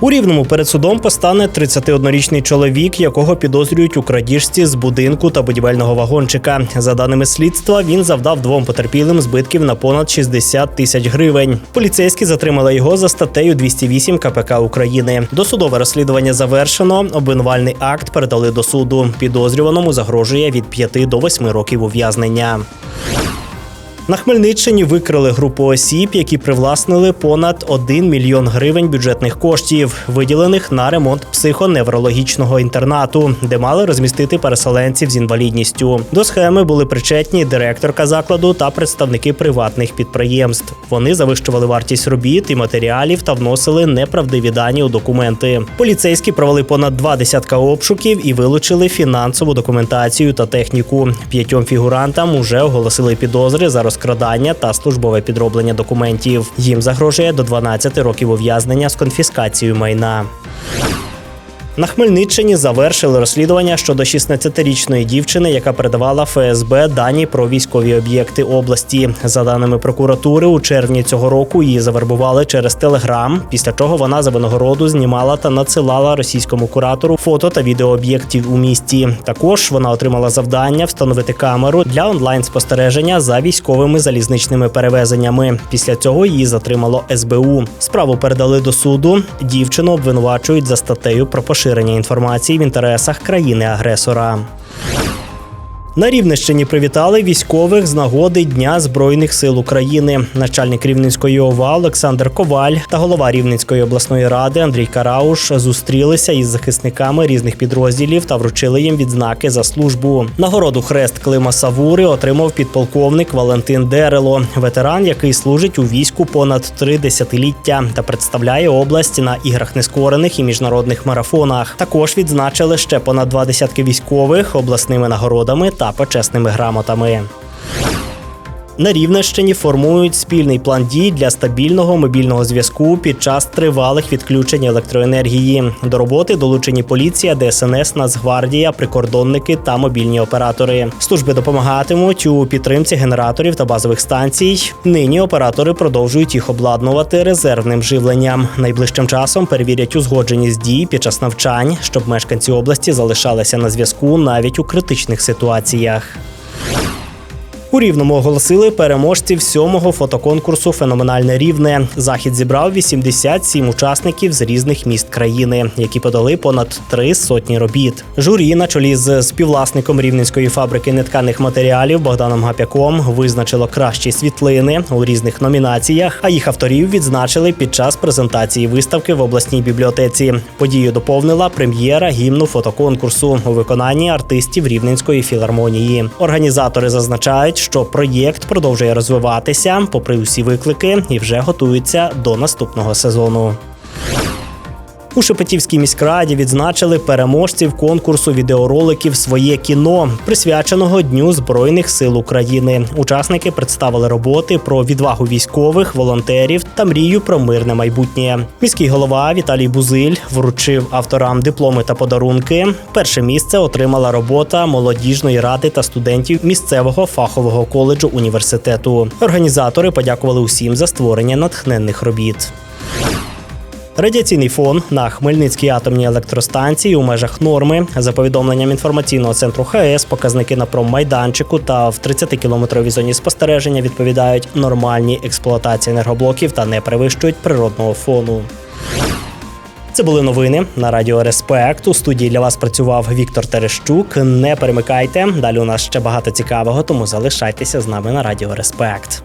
У рівному перед судом постане 31-річний чоловік, якого підозрюють у крадіжці з будинку та будівельного вагончика. За даними слідства, він завдав двом потерпілим збитків на понад 60 тисяч гривень. Поліцейські затримали його за статтею 208 КПК України. Досудове розслідування завершено. Обвинувальний акт передали до суду. Підозрюваному загрожує від 5 до 8 років ув'язнення. На Хмельниччині викрили групу осіб, які привласнили понад 1 мільйон гривень бюджетних коштів, виділених на ремонт психоневрологічного інтернату, де мали розмістити переселенців з інвалідністю. До схеми були причетні директорка закладу та представники приватних підприємств. Вони завищували вартість робіт і матеріалів та вносили неправдиві дані у документи. Поліцейські провели понад два десятка обшуків і вилучили фінансову документацію та техніку. П'ятьом фігурантам уже оголосили підозри за розкрадання та службове підроблення документів. Їм загрожує до 12 років ув'язнення з конфіскацією майна. На Хмельниччині завершили розслідування щодо 16-річної дівчини, яка передавала ФСБ дані про військові об'єкти області. За даними прокуратури, у червні цього року її завербували через телеграм. Після чого вона за винагороду знімала та надсилала російському куратору фото та відео об'єктів у місті. Також вона отримала завдання встановити камеру для онлайн спостереження за військовими залізничними перевезеннями. Після цього її затримало СБУ. Справу передали до суду. Дівчину обвинувачують за статтею про поширення інформації в інтересах країни-агресора. На Рівненщині привітали військових з нагоди Дня Збройних сил України. Начальник Рівненської ОВА Олександр Коваль та голова Рівненської обласної ради Андрій Карауш зустрілися із захисниками різних підрозділів та вручили їм відзнаки за службу. Нагороду хрест Клима Савури отримав підполковник Валентин Дерело, ветеран, який служить у війську понад три десятиліття та представляє область на іграх нескорених і міжнародних марафонах. Також відзначили ще понад два десятки військових обласними нагородами та почесними грамотами. На Рівненщині формують спільний план дій для стабільного мобільного зв'язку під час тривалих відключень електроенергії. До роботи долучені поліція, ДСНС, Нацгвардія, прикордонники та мобільні оператори. Служби допомагатимуть у підтримці генераторів та базових станцій. Нині оператори продовжують їх обладнувати резервним живленням. Найближчим часом перевірять узгодженість дій під час навчань, щоб мешканці області залишалися на зв'язку навіть у критичних ситуаціях. У Рівному оголосили переможців сьомого фотоконкурсу Феноменальне рівне. Захід зібрав 87 учасників з різних міст країни, які подали понад три сотні робіт. Журі на чолі з співвласником рівненської фабрики нетканих матеріалів Богданом Гапяком визначило кращі світлини у різних номінаціях. А їх авторів відзначили під час презентації виставки в обласній бібліотеці. Подію доповнила прем'єра гімну фотоконкурсу у виконанні артистів Рівненської філармонії. Організатори зазначають, що проєкт продовжує розвиватися попри усі виклики і вже готується до наступного сезону. У Шепетівській міськраді відзначили переможців конкурсу відеороликів Своє кіно, присвяченого Дню Збройних сил України. Учасники представили роботи про відвагу військових, волонтерів та мрію про мирне майбутнє. Міський голова Віталій Бузиль вручив авторам дипломи та подарунки. Перше місце отримала робота молодіжної ради та студентів місцевого фахового коледжу університету. Організатори подякували усім за створення натхненних робіт. Радіаційний фон на Хмельницькій атомній електростанції у межах норми. За повідомленням інформаційного центру ХС, показники на промайданчику та в 30-кілометровій зоні спостереження відповідають нормальній експлуатації енергоблоків та не перевищують природного фону. Це були новини на Радіо Респект. У студії для вас працював Віктор Терещук. Не перемикайте. Далі у нас ще багато цікавого, тому залишайтеся з нами на Радіо Респект.